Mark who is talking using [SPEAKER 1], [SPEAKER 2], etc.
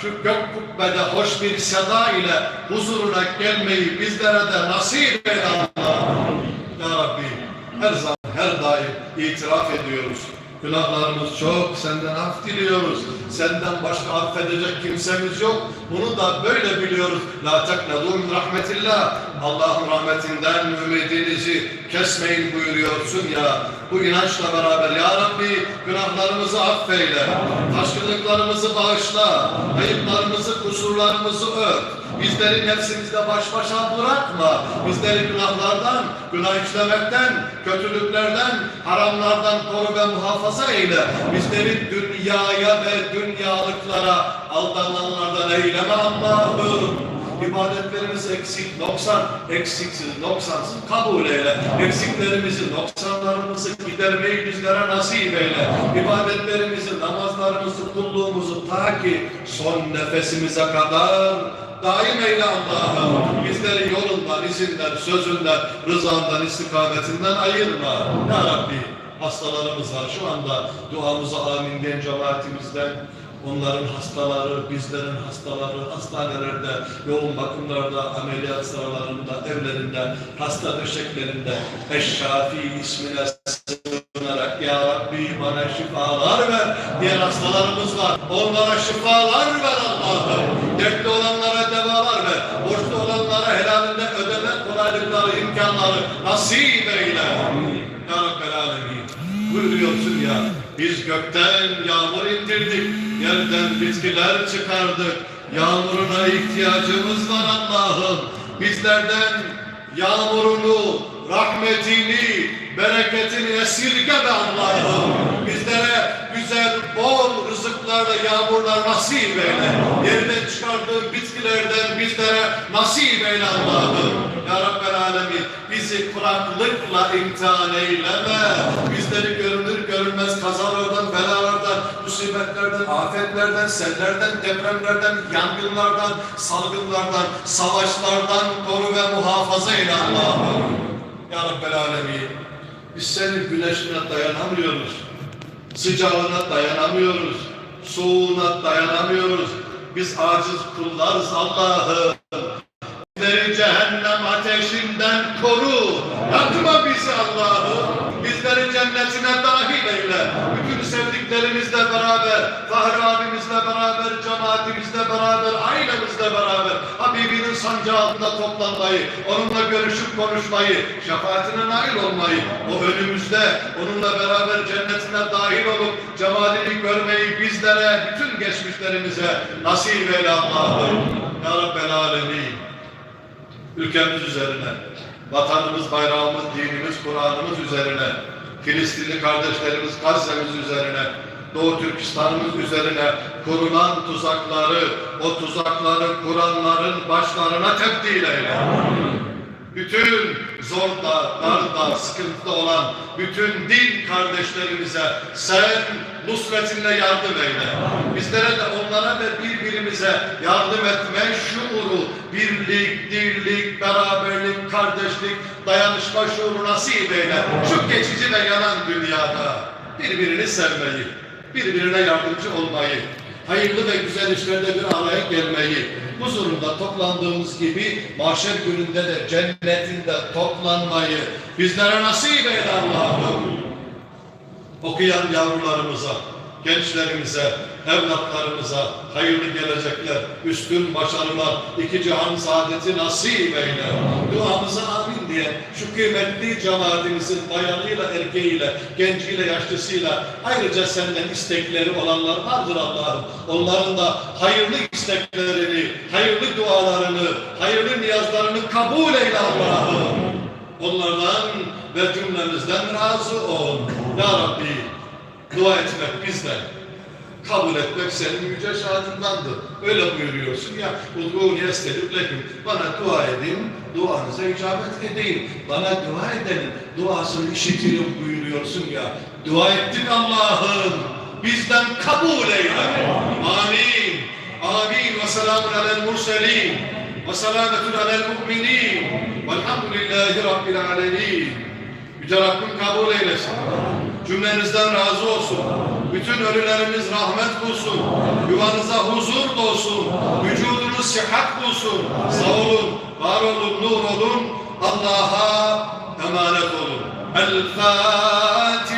[SPEAKER 1] şu gök kubbede hoş bir seda ile huzuruna gelmeyi bizlere de nasip eyle Allah'ım. Ya Rabbi her zaman her daim itiraf ediyoruz. Günahlarımız çok, senden af diliyoruz. Senden başka affedecek kimsemiz yok. Bunu da böyle biliyoruz. La teknedû min rahmetillah. Allah'ın rahmetinden ümidinizi kesmeyin buyuruyorsun ya. Bu inançla beraber Ya Rabbi günahlarımızı affeyle. Taşkınlıklarımızı bağışla. Ayıplarımızı, kusurlarımızı ört. Bizleri nefsimizde baş başa bırakma. Bizleri günahlardan, günah işlemekten, kötülüklerden, haramlardan koru ve muhafaza eyle. Bizleri dünyaya ve dünyalıklara aldananlardan eyleme Allah'ım. İbadetlerimiz eksik, noksan, eksiksiz, noksansız kabul eyle. Eksiklerimizi, noksanlarımızı gidermeyi bizlere nasip eyle. İbadetlerimizi, namazlarımızı, kulluğumuzu ta ki son nefesimize kadar daim eyle Allah'ım. Bizleri yolundan, izinden, sözünden, rızandan, istikametinden ayırma. Ya Rabbi hastalarımız var şu anda duamıza amin diyen cemaatimizden Onların hastaları, bizlerin hastaları, hastanelerde, yoğun bakımlarda, ameliyat sıralarında, evlerinde, hasta döşeklerinde Eşşafi ismine sığınarak Ya Rabbi bana şifalar ver. Diğer hastalarımız var. Onlara şifalar ver Allah'ım. Dertli olanlara nasip eyle. Ya Rabbel Alemin. Buyuruyorsun ya, biz gökten yağmur indirdik, yerden bitkiler çıkardık. Yağmuruna ihtiyacımız var Allah'ım. Bizlerden yağmurunu, rahmetini, bereketini esirgeme Allah'ım. Bizlere bol rızıklarla yağmurlar nasip eyle. Yerden çıkardığın bitkilerden bizlere nasip eyle Allah'ım. Ya Rabbel Alemin bizi kuraklıkla imtihan eyleme. Bizleri görünür görünmez kazalardan, belalardan, musibetlerden, afetlerden, sellerden, depremlerden, yangınlardan, salgınlardan, savaşlardan koru ve muhafaza eyle Allah'ım. Ya Rabbel Alemin biz senin güneşine dayanamıyoruz. Sıcağına dayanamıyoruz. Soğuğuna dayanamıyoruz. Biz aciz kullarız Allah'ım. Bizleri cehennem ateşinden koru. Yakma bizi Allah'ım. Bizleri cennetine dahil eyle. Bütün sevdiklerimizle beraber, Fahri abimizle beraber, cemaatimizle beraber, ailemizle beraber Habibinin sancağı altında toplanmayı, onunla görüşüp konuşmayı, şefaatine nail olmayı, o önümüzde onunla beraber cennetine dahil olup cemalini görmeyi bizlere, bütün geçmişlerimize nasip eyle Allah'ım. Ya Rabbel Alemin ülkemiz üzerine, vatanımız, bayrağımız, dinimiz, Kur'an'ımız üzerine, Filistinli kardeşlerimiz Gazze'miz üzerine, Doğu Türkistan'ımız üzerine kurulan tuzakları, o tuzakları kuranların başlarına tebdil eyle. Bütün zorda, darda, sıkıntıda olan bütün din kardeşlerimize sen nusretinle yardım eyle. Bizlere de onlara ve birbirimize yardım etme şuuru, birlik, dirlik, beraberlik, kardeşlik, dayanışma şuuru nasip eyle. Şu geçici ve yanan dünyada birbirini sevmeyi, birbirine yardımcı olmayı, hayırlı ve güzel işlerde bir araya gelmeyi, huzurunda toplandığımız gibi mahşer gününde de cennetinde toplanmayı bizlere nasip eyle Allah'ım. Okuyan yavrularımıza, gençlerimize, evlatlarımıza hayırlı gelecekler, üstün başarılar, iki cihan saadeti nasip eyle. Duamıza amin diye şu kıymetli cemaatimizin bayanıyla, erkeğiyle, genciyle, yaşlısıyla ayrıca senden istekleri olanlar vardır Allah'ım. Onların da hayırlı isteklerini, hayırlı dualarını, hayırlı niyazlarını kabul eyle Allah'ım. Onlardan ve cümlemizden razı ol. Ya Rabbi, dua etmek bizden. Kabul etmek senin yüce şahındandır. Öyle buyuruyorsun ya. Udgûni estelib leküm. Bana dua edin, duanıza icabet edeyim. Bana dua edenin duasını işitirim buyuruyorsun ya. Dua ettik Allah'ım. Bizden kabul eyle. Amin. Amin. Ve selamun alel murselin. Ve selametun alel mu'minin. Velhamdülillahi Rabbil alemin. Yüce Rabbim kabul eylesin. Cümlenizden razı olsun. Bütün ölülerimiz rahmet bulsun. Yuvanıza huzur dolsun. Vücudunuz sıhhat bulsun. Sağ olun, var olun, nur olun. Allah'a emanet olun. El-Fatiha.